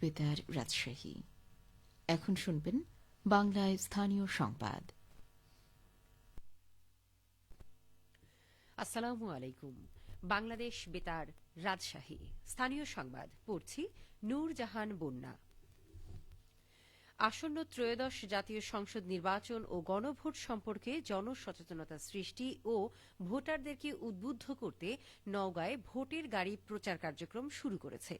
বেতার রাজশাহী। এখন শুনবেন বাংলায় স্থানীয় সংবাদ। আসসালামু আলাইকুম। বাংলাদেশ বেতার, রাজশাহী। স্থানীয় সংবাদ, পড়ছি নূরজাহান বন্যা। আসন্ন ত্রয়োদশ জাতীয় সংসদ নির্বাচন ও গণভোট সম্পর্কে জনসচেতনতা সৃষ্টি ও ভোটারদেরকে উদ্বুদ্ধ করতে নওগাঁয় ভোটের গাড়ি প্রচার কার্যক্রম শুরু করেছে।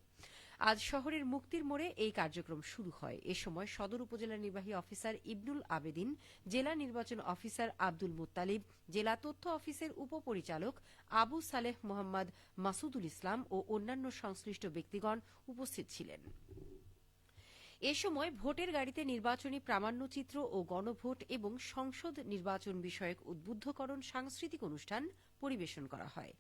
আজ শহরের মুক্তির মোড়ে এই কার্যক্রম শুরু হয়। এ সময় সদর উপজেলা নির্বাহী অফিসার ইবনুল আবেদিন, জেলা নির্বাচন অফিসার আব্দুল মুত্তালিব, জেলা তথ্য অফিসের উপপরিচালক আবু সালেহ মোহাম্মদ মাসুদুল ইসলাম ও অন্যান্য সংশ্লিষ্ট ব্যক্তিগণ উপস্থিত ছিলেন। এ সময় ভোটের গাড়িতে নির্বাচনী প্রামাণ্যচিত্র ও গণভোট এবং সংসদ নির্বাচন বিষয়ক উদ্বুদ্ধকরণ সাংস্কৃতিক অনুষ্ঠান পরিবেশন করা হয়।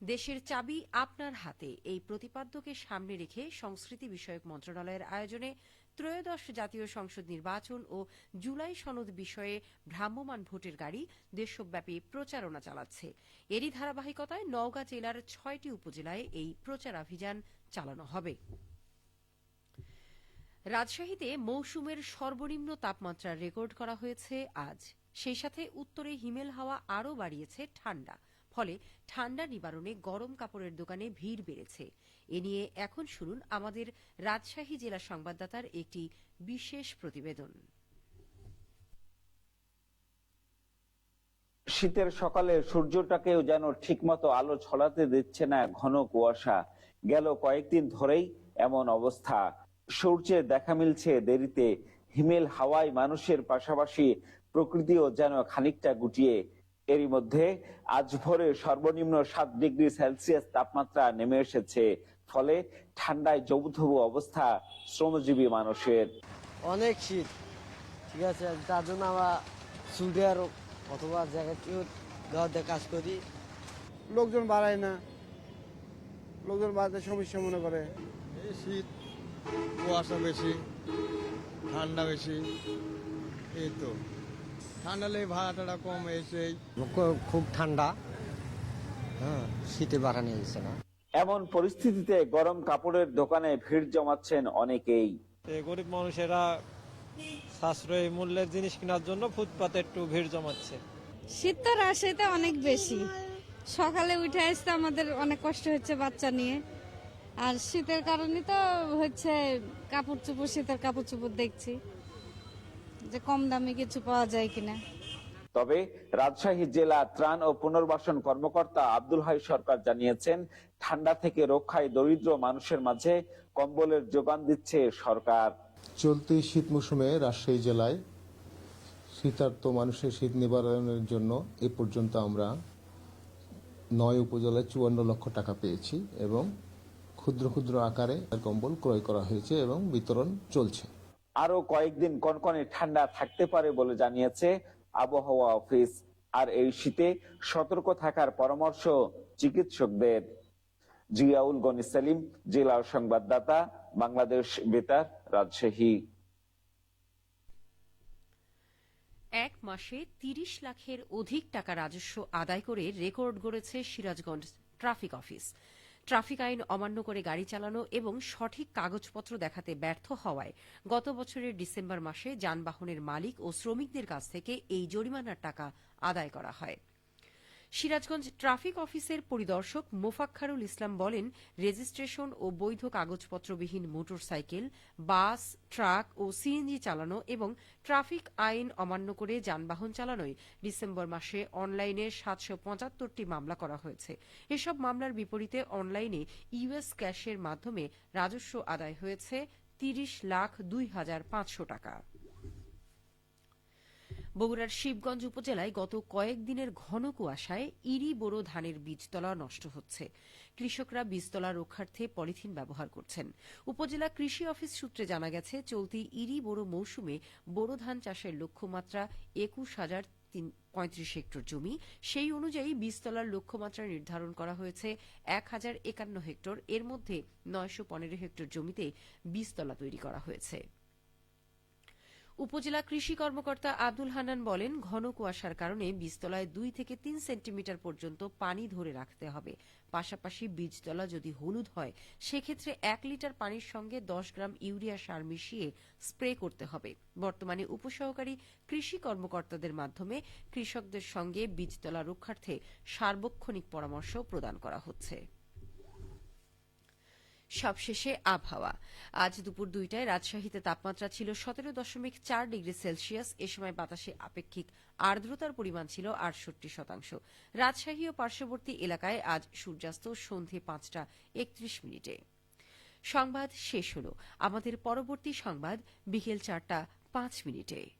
দেশের চাবি আপনার হাতে। এই প্রতিপাদ্যকে সামনে রেখে সংস্কৃতি বিষয়ক মন্ত্রণালয়ের আয়োজনে ত্রয়োদশ জাতীয় সংসদ নির্বাচন ও জুলাই সনদ বিষয়ে ভ্রাম্যমাণ ভোটের গাড়ি দেশব্যাপী প্রচারণা চালাচ্ছে। এরই ধারাবাহিকতায় নওগাঁ জেলার ছয়টি উপজেলায় এই প্রচারাভিযান চালানো হবে। রাজশাহীতে মৌসুমের সর্বনিম্ন তাপমাত্রা রেকর্ড করা হয়েছে আজ। সেই সাথে উত্তরে হিমেল হাওয়া আরও বাড়িয়েছে ঠান্ডা। ফলে ঠান্ডা নিবারণে গরম কাপড়ের দোকানে ভিড় বেড়েছে। এ নিয়ে এখন শুনুন আমাদের রাজশাহী জেলা সংবাদদাতার একটি বিশেষ প্রতিবেদন। শীতের সকালে সূর্যটাকেও যেন ঠিকমতো আলো ছড়াতে দিচ্ছে না ঘন কুয়াশা। গেল কয়েকদিন ধরেই এমন অবস্থা। সূর্যের দেখা মিলছে দেরিতে। হিমেল হাওয়ায় মানুষের পাশাপাশি প্রকৃতিও যেন খানিকটা গুটিয়ে এরই মধ্যে আজ ভোরে সর্বনিম্ন সাত ডিগ্রি সেলসিয়াস তাপমাত্রা নেমে এসেছে। ফলে ঠান্ডায় জবুথবু অবস্থা শ্রমজীবী মানুষের। অনেক শীত ঠিক আছে? তার জন্য আমরা সুইডে আর অথবা জ্যাকেট গাওয়াতে কাজ করি। লোকজন বাড়ায় না। লোকজন বাড়াতে সমস্যা মনে করে। এই শীত কুয়াশা বেশি ঠান্ডা বেশি এই তো। ঠান্ডা লেগে ভাড়া টাড়া কম এসে খুব ঠান্ডা। হ্যাঁ শীতে বাড়ানো যাচ্ছে না। এমন পরিস্থিতিতে গরম কাপড়ের দোকানে ভিড় জমাচ্ছেন অনেকেই। তো গরিব মানুষেরা সাশ্রয়ী মূল্যের জিনিস কেনার জন্য ফুটপাতে একটু ভিড় জমাচ্ছে। শীত তো রাজশাহীতে অনেক বেশি। সকালে উঠে আসতে আমাদের অনেক কষ্ট হচ্ছে বাচ্চা নিয়ে। আর শীতের কারণে তো হচ্ছে কাপড় চোপড় শীতের কাপড় চোপড় দেখছি। যে কম দামে কিছু পাওয়া যায় কিনা। তবে রাজশাহী জেলা ত্রাণ ও পুনর্বাসন কর্মকর্তা আব্দুল হাই সরকার জানিয়েছেন ঠান্ডা থেকে রক্ষায় দরিদ্র মানুষের মাঝে কম্বলের যোগান দিচ্ছে সরকার। চলতি শীত মৌসুমে রাজশাহী জেলায় শীতার্ত মানুষের শীত নিবারণের জন্য এ পর্যন্ত আমরা নয় উপজেলায় চুয়ান্ন লক্ষ টাকা পেয়েছি এবং ক্ষুদ্র ক্ষুদ্র আকারে কম্বল ক্রয় করা হয়েছে এবং বিতরণ চলছে। আরও কয়েকদিন কনকনে ঠান্ডা থাকতে পারে বলে জানিয়েছে আবহাওয়া অফিস। আর এই শীতে সতর্ক থাকার পরামর্শ চিকিৎসকদের। জিয়াউল গনি সেলিম জেলার সংবাদদাতা, বাংলাদেশ বেতার, রাজশাহী। এক মাসে তিরিশ লাখের অধিক টাকা রাজস্ব আদায় করে রেকর্ড গড়েছে সিরাজগঞ্জ ট্রাফিক অফিস। ট্রাফিক আইন অমান্য করে গাড়ি চালানো এবং সঠিক কাগজপত্র দেখাতে ব্যর্থ হওয়ায় গত বছরের ডিসেম্বর মাসে যানবাহনের মালিক ও শ্রমিকদের কাছ থেকে এই জরিমানার টাকা আদায় করা হয়। সিরাজগঞ্জ ট্রাফিক অফিসের পরিদর্শক মোফাক্খারুল ইসলাম বলেন, রেজিস্ট্রেশন ও বৈধ কাগজপত্রবিহীন মোটরসাইকেল, বাস, ট্রাক ও সিএনজি চালানো এবং ট্রাফিক আইন অমান্য করে যানবাহন চালানোয় ডিসেম্বর মাসে অনলাইনে সাতশো পঁচাত্তরটি মামলা করা হয়েছে। এসব মামলার বিপরীতে অনলাইনে ইউএস ক্যাশের মাধ্যমে রাজস্ব আদায় হয়েছে তিরিশ লাখ দুই হাজার পাঁচশো টাকা। বগুড়ার শিবগঞ্জ উপজেলায় গত কয়েকদিনের ঘন কুয়াশায় ইরি বোরো ধানের বীজতলা নষ্ট হচ্ছে। কৃষকরা বীজতলা রক্ষার্থে পলিথিন ব্যবহার করছেন। উপজেলা কৃষি অফিস সূত্রে জানা গেছে, চলতি ইরি বোরো মৌসুমে বোরো ধান চাষের লক্ষ্যমাত্রা একুশ হাজার পঁয়ত্রিশ হেক্টর জমি। সেই অনুযায়ী বীজতলার লক্ষ্যমাত্রা নির্ধারণ করা হয়েছে এক হাজার একান্ন হেক্টর। এর মধ্যে নয়শো পনেরো হেক্টর জমিতে বীজতলা তৈরি করা হয়েছে। উপজেলা কৃষি কর্মকর্তা আব্দুল হান্নান বলেন, ঘন কুয়াশার কারণে বীজতলায় দুই থেকে তিন সেন্টিমিটার পর্যন্ত পানি ধরে রাখতে হবে। পাশাপাশি বীজতলা যদি হলুদ হয়, সেক্ষেত্রে এক লিটার পানির সঙ্গে দশ গ্রাম ইউরিয়া সার মিশিয়ে স্প্রে করতে হবে। বর্তমানে উপসহকারী কৃষি কর্মকর্তাদের মাধ্যমে কৃষকদের সঙ্গে বীজতলা রক্ষার্থে সার্বক্ষণিক পরামর্শ প্রদান করা হচ্ছে। সবশেষে আবহাওয়া। আজ দুপুর দুইটায় রাজশাহীতে তাপমাত্রা ছিল সতেরো দশমিক চার ডিগ্রি সেলসিয়াস। এ সময় বাতাসে আপেক্ষিক আর্দ্রতার পরিমাণ ছিল আটষট্টি শতাংশ। রাজশাহী ও পার্শ্ববর্তী এলাকায় আজ সূর্যাস্ত সন্ধে পাঁচটা একত্রিশ মিনিটে। সংবাদ শেষ হল। আমাদের পরবর্তী সংবাদ বিকেল চারটা পাঁচ মিনিটে।